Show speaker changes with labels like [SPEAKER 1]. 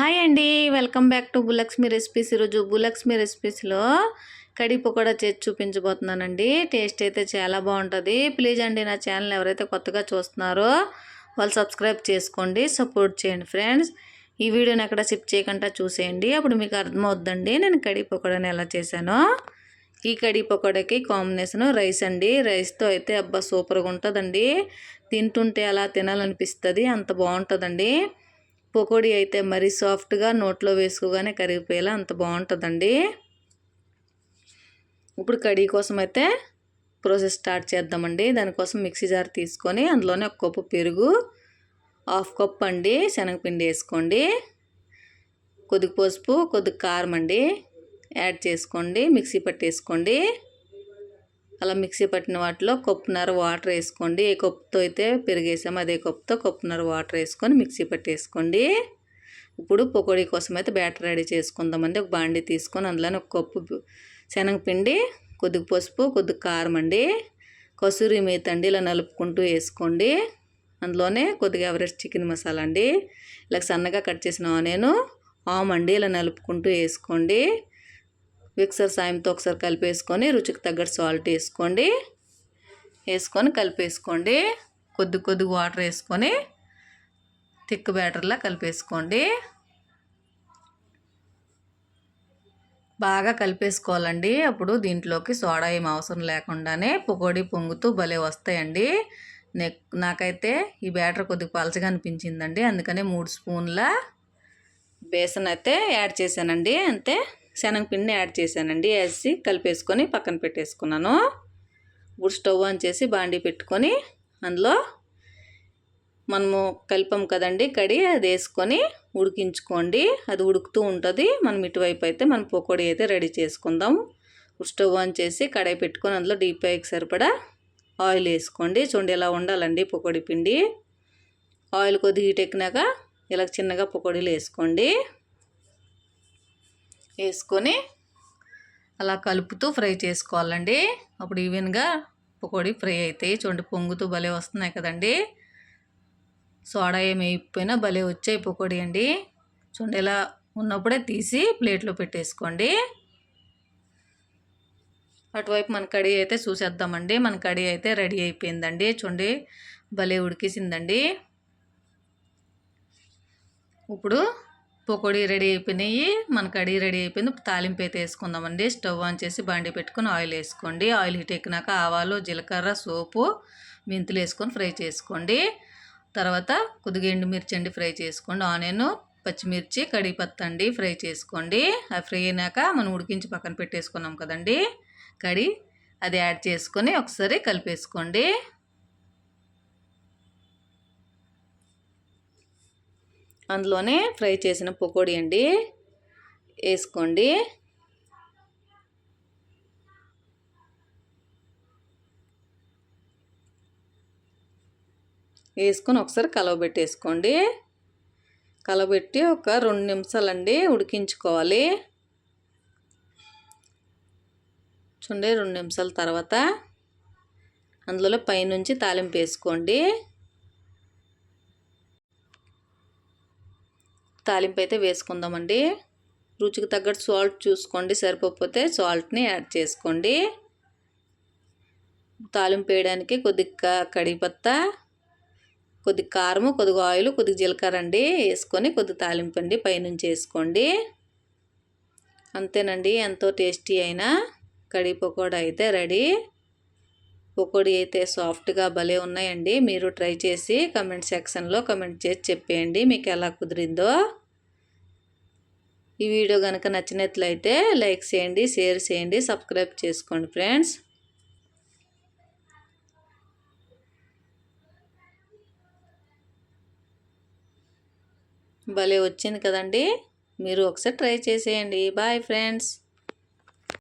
[SPEAKER 1] Hi అండి. Welcome back to Bulakshmi recipes. ఈరోజు బులక్ష్మి రెసిపీస్లో కడి పకోడా చేసి చూపించబోతున్నానండి. టేస్ట్ అయితే చాలా బాగుంటుంది. ప్లీజ్ అండి నా ఛానల్ ఎవరైతే కొత్తగా చూస్తున్నారో వాళ్ళు సబ్స్క్రైబ్ చేసుకోండి సపోర్ట్ చేయండి ఫ్రెండ్స్. ఈ వీడియోని ఎక్కడ సిప్ చేయకుండా చూసేయండి. అప్పుడు మీకు అర్థమవుద్దండి నేను కడి పకోడాని ఎలా చేశానో. ఈ కడి పకోడాకి కాంబినేషన్ రైస్ అండి. రైస్తో అయితే అబ్బా సూపర్గా ఉంటుందండి. తింటుంటే అలా తినాలనిపిస్తుంది. అంత బాగుంటుందండి. పకోడీ అయితే మరీ సాఫ్ట్గా నోట్లో వేసుకోగానే కరిగిపోయేలా అంత బాగుంటుందండి. ఇప్పుడు కడీ కోసం అయితే ప్రాసెస్ స్టార్ట్ చేద్దామండి. దానికోసం మిక్సీ జార్ తీసుకొని అందులోనే ఒక కప్పు పెరుగు హాఫ్ కప్ అండి శనగపిండి వేసుకోండి. కొద్దిగా పసుపు కొద్దిగా కారం అండి. యాడ్ చేసుకోండి మిక్సీ పట్టేసుకోండి. అలా మిక్సీ పట్టిన వాటిలో కప్పున్నర వాటర్ వేసుకోండి. ఏ కప్పుతో అయితే పెరిగేసామో అదే కప్పుతో కప్పున్నర వాటర్ వేసుకొని మిక్సీ పట్టేసుకోండి. ఇప్పుడు పకోడీ కోసం అయితే బ్యాటర్ రెడీ చేసుకుందామండి. ఒక బాండి తీసుకొని అందులోనే ఒక కప్పు శనగపిండి కొద్దిగా పసుపు కొద్దిగా కారం అండి. కసూరి మేత అండి ఇలా నలుపుకుంటూ వేసుకోండి. అందులోనే కొద్దిగా ఎవరెస్ట్ చికెన్ మసాలా అండి. ఇలా సన్నగా కట్ చేసిన ఆనియన్ ఆమ్ అండి ఇలా నలుపుకుంటూ వేసుకోండి. మిక్సర్ సాయంతో ఒకసారి కలిపేసుకొని రుచికి తగ్గట్టు సాల్ట్ వేసుకోండి. వేసుకొని కలిపేసుకోండి. కొద్ది కొద్ది వాటర్ వేసుకొని థిక్ బ్యాటర్లా కలిపేసుకోండి. బాగా కలిపేసుకోవాలండి. అప్పుడు దీంట్లోకి సోడా ఏం అవసరం లేకుండానే పొగోడి పొంగుతూ భలే వస్తాయండి. నాకైతే ఈ బ్యాటర్ కొద్దిగా పలచగా అనిపించిందండి. అందుకనే మూడు స్పూన్ల బేసన్ అయితే యాడ్ చేశానండి. అంతే. శనగపిండిని యాడ్ చేశానండి. వేసి కలిపేసుకొని పక్కన పెట్టేసుకున్నాను. ఇప్పుడు స్టవ్ ఆన్ చేసి బాండీ పెట్టుకొని అందులో మనము కలిపాం కదండి కడి అది వేసుకొని ఉడికించుకోండి. అది ఉడుకుతూ ఉంటుంది. మనం ఇటువైపు అయితే మనం పకోడీ అయితే రెడీ చేసుకుందాం. స్టవ్ ఆన్ చేసి కడాయి పెట్టుకొని అందులో డీప్ ఫ్రైకి సరిపడా ఆయిల్ వేసుకోండి. చూడండి ఇలా ఉండాలండి పకోడీ పిండి. ఆయిల్ కొద్దిగా హీట్ ఎక్కినాక ఇలా చిన్నగా పకోడీలు వేసుకోండి. వేసుకొని అలా కలుపుతూ ఫ్రై చేసుకోవాలండి. అప్పుడు ఈవెన్గా పకోడీ ఫ్రై అవుతాయి చూడండి పొంగుతూ భలే వస్తున్నాయి కదండి. సోడా ఏమి వేయకపోయినా భలే వచ్చాయి పకోడీ అండి. చూడండి ఇలా ఉన్నప్పుడే తీసి ప్లేట్లో పెట్టేసుకోండి. అటువైపు మన కడీ అయితే చూసేద్దామండి. మన కడీ అయితే రెడీ అయిపోయిందండి. చూడండి భలే ఉడికేసిందండి. ఇప్పుడు పకోడీ రెడీ అయిపోయినాయి. మన కడీ రెడీ అయిపోయింది. తాలింపు అయితే వేసుకుందామండి. స్టవ్ ఆన్ చేసి బండి పెట్టుకొని ఆయిల్ వేసుకోండి. ఆయిల్ హీట్ ఎక్కినాక ఆవాలు జీలకర్ర సోపు మెంతులు వేసుకొని ఫ్రై చేసుకోండి. తర్వాత కొద్దిగా ఎండుమిర్చి అండి ఫ్రై చేసుకోండి. ఆనియన్ పచ్చిమిర్చి కడిపత్త అండి ఫ్రై చేసుకోండి. అది ఫ్రై అయినాక మనం ఉడికించి పక్కన పెట్టేసుకున్నాం కదండి. కడి అది యాడ్ చేసుకొని ఒకసారి కలిపేసుకోండి. అందులోనే ఫ్రై చేసిన పకోడీ అండి. వేసుకోండి. వేసుకొని ఒకసారి కలవబెట్టేసుకోండి కలవబెట్టి ఒక రెండు నిమిషాలండి ఉడికించుకోవాలి. చూడండి రెండు నిమిషాల తర్వాత అందులో పైనుంచి తాలింపు వేసుకోండి. తాలింపు అయితే వేసుకుందామండి. రుచికి తగ్గట్టు సాల్ట్ చూసుకోండి సరిపోతే సాల్ట్ని యాడ్ చేసుకోండి. తాలింపు వేయడానికి కొద్దిగా కడిపత్త కొద్ది కారము కొద్దిగా ఆయిల్ కొద్దిగా జీలకర్ర అండి వేసుకొని కొద్ది తాలింపు అండి పైనుంచి వేసుకోండి. అంతేనండి ఎంతో టేస్టీ అయిన కడి పకోడా అయితే రెడీ. పకోడీ అయితే సాఫ్ట్గా భలే ఉన్నాయండి. మీరు ట్రై చేసి కమెంట్ సెక్షన్లో కమెంట్ చేసి చెప్పేయండి. మీకు ఎలా కుదిరిందో. ఈ వీడియో కనుక నచ్చినట్లయితే లైక్ చేయండి షేర్ చేయండి సబ్స్క్రైబ్ చేసుకోండి ఫ్రెండ్స్. భలే వచ్చింది కదండి. మీరు ఒకసారి ట్రై చేసేయండి. Bye friends.